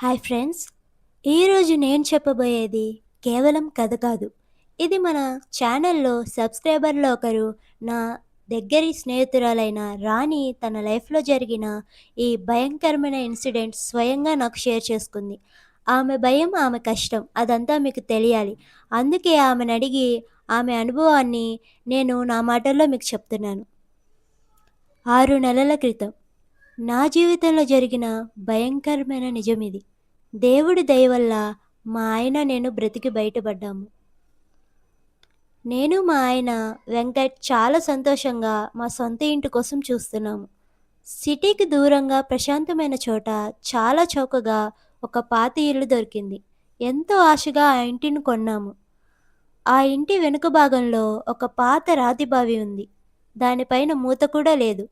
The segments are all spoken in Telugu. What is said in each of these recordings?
హాయ్ ఫ్రెండ్స్ ఈరోజు నేను చెప్పబోయేది కేవలం కథ కాదు. ఇది మన ఛానల్లో సబ్స్క్రైబర్లో ఒకరు నా దగ్గరి స్నేహితురాలైన రాణి తన లైఫ్లో జరిగిన ఈ భయంకరమైన ఇన్సిడెంట్ స్వయంగా నాకు షేర్ చేసుకుంది. ఆమె భయం ఆమె కష్టం అదంతా మీకు తెలియాలి. అందుకే ఆమెను అడిగి ఆమె అనుభవాన్ని నేను నా మాటల్లో మీకు చెప్తున్నాను. ఆరు నెలల క్రితం నా జీవితంలో జరిగిన భయంకరమైన నిజం ఇది దేవుడి దయ వల్ల మా ఆయన నేను బ్రతికి బయటపడ్డాము. నేను మా ఆయన వెంకట్ చాలా సంతోషంగా మా సొంత ఇంటి కోసం చూస్తున్నాము. సిటీకి దూరంగా ప్రశాంతమైన చోట చాలా చౌకగా ఒక పాత ఇల్లు దొరికింది. ఎంతో ఆశగా ఆ ఇంటిని కొన్నాము. ఆ ఇంటి వెనుక భాగంలో ఒక పాత రాతి బావి ఉంది. దానిపైన మూత కూడా లేదు.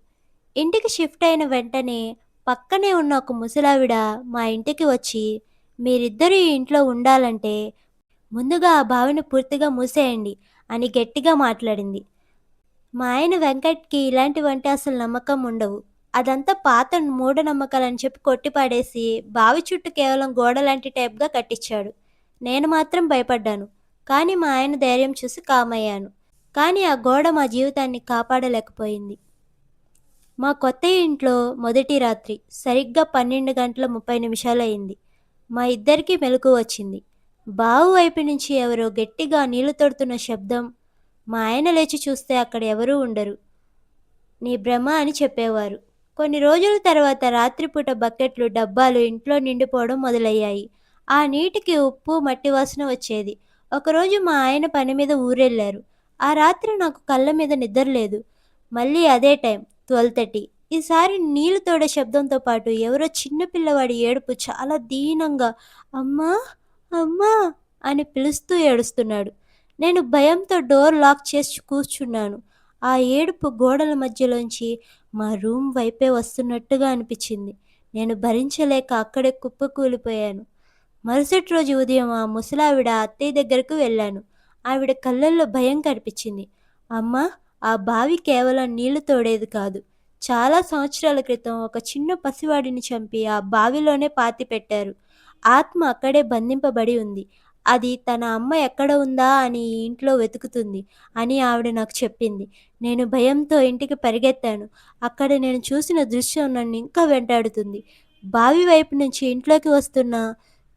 ఇంటికి షిఫ్ట్ అయిన వెంటనే పక్కనే ఉన్న ఒక ముసలావిడ మా ఇంటికి వచ్చి మీరిద్దరూ ఈ ఇంట్లో ఉండాలంటే ముందుగా ఆ బావిని పూర్తిగా మూసేయండి అని గట్టిగా మాట్లాడింది. మా ఆయన వెంకట్కి ఇలాంటివంటే అసలు నమ్మకం ఉండవు. అదంతా పాత మూఢనమ్మకాలని చెప్పి కొట్టిపాడేసి బావి చుట్టూ కేవలం గోడ లాంటి టైప్గా కట్టించాడు. నేను మాత్రం భయపడ్డాను. కానీ మా ఆయన ధైర్యం చూసి కామయ్యాను కానీ ఆ గోడ మా జీవితాన్ని కాపాడలేకపోయింది. మా కొత్త ఇంట్లో మొదటి రాత్రి సరిగ్గా పన్నెండు గంటల ముప్పై నిమిషాలు అయింది. మా ఇద్దరికి మెలకు వచ్చింది. బావు వైపు నుంచి ఎవరో గట్టిగా నీళ్ళు తొడుతున్న శబ్దం మా ఆయన లేచి చూస్తే అక్కడ ఎవరూ ఉండరు. నీ భ్రమ అని చెప్పేవారు. కొన్ని రోజుల తర్వాత రాత్రిపూట బకెట్లు డబ్బాలు ఇంట్లో నిండిపోవడం మొదలయ్యాయి. ఆ నీటికి ఉప్పు మట్టి వాసన వచ్చేది. ఒకరోజు మా ఆయన పని మీద ఊరెళ్ళారు. ఆ రాత్రి నాకు కళ్ళ మీద నిద్ర లేదు. మళ్ళీ అదే టైం. ట్వెల్వ్ థర్టీ ఈసారి నీళ్ళు తోడే శబ్దంతో పాటు ఎవరో చిన్న పిల్లవాడి ఏడుపు చాలా దీనంగా అమ్మా అమ్మా అని పిలుస్తూ ఏడుస్తున్నాడు. నేను భయంతో డోర్ లాక్ చేసి కూర్చున్నాను. ఆ ఏడుపు గోడల మధ్యలోంచి మా రూమ్ వైపే వస్తున్నట్టుగా అనిపించింది. నేను భరించలేక అక్కడే కుప్పకూలిపోయాను. మరుసటి రోజు ఉదయం ఆ ముసలావిడ అత్తయ్య దగ్గరకు వెళ్ళాను. ఆవిడ కళ్ళల్లో భయం కనిపించింది. అమ్మ ఆ బావి కేవలం నీళ్ళు తోడేది కాదు. చాలా సంవత్సరాల క్రితం ఒక చిన్న పసివాడిని చంపి ఆ బావిలోనే పాతి పెట్టారు. ఆత్మ అక్కడే బంధింపబడి ఉంది. అది తన అమ్మ ఎక్కడ ఉందా అని ఇంట్లో వెతుకుతుంది అని ఆవిడ నాకు చెప్పింది. నేను భయంతో ఇంటికి పరిగెత్తాను. అక్కడ నేను చూసిన దృశ్యం నన్ను ఇంకా వెంటాడుతుంది. బావి వైపు నుంచి ఇంట్లోకి వస్తున్న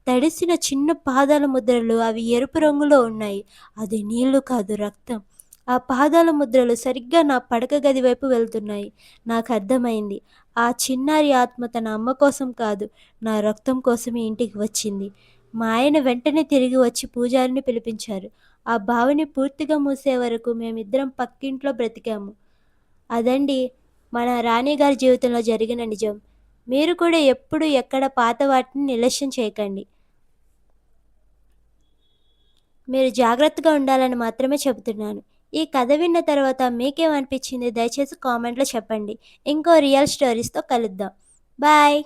తడిసిన చిన్న పాదాల ముద్రలు అవి ఎరుపు రంగులో ఉన్నాయి. అది నీళ్ళు కాదు రక్తం. ఆ పాదాల ముద్రలు సరిగ్గా నా పడక గది వైపు వెళ్తున్నాయి. నాకు అర్థమైంది. ఆ చిన్నారి ఆత్మ తన అమ్మ కోసం కాదు నా రక్తం కోసమే ఇంటికి వచ్చింది. మా ఆయన వెంటనే తిరిగి వచ్చి పూజారిని పిలిపించారు. ఆ బావిని పూర్తిగా మూసే వరకు మేమిద్దరం పక్కింట్లో బ్రతికాము. అదండి మన రాణిగారి జీవితంలో జరిగిన నిజం. మీరు కూడా ఎప్పుడు ఎక్కడ పాత వాటిని నిర్లక్ష్యం చేయకండి. మీరు జాగ్రత్తగా ఉండాలని మాత్రమే చెబుతున్నాను. ఈ కథ విన్న తర్వాత మీకేమనిపించింది? దయచేసి కామెంట్లో చెప్పండి. ఇంకో రియల్ స్టోరీస్తో కలుద్దాం. బాయ్!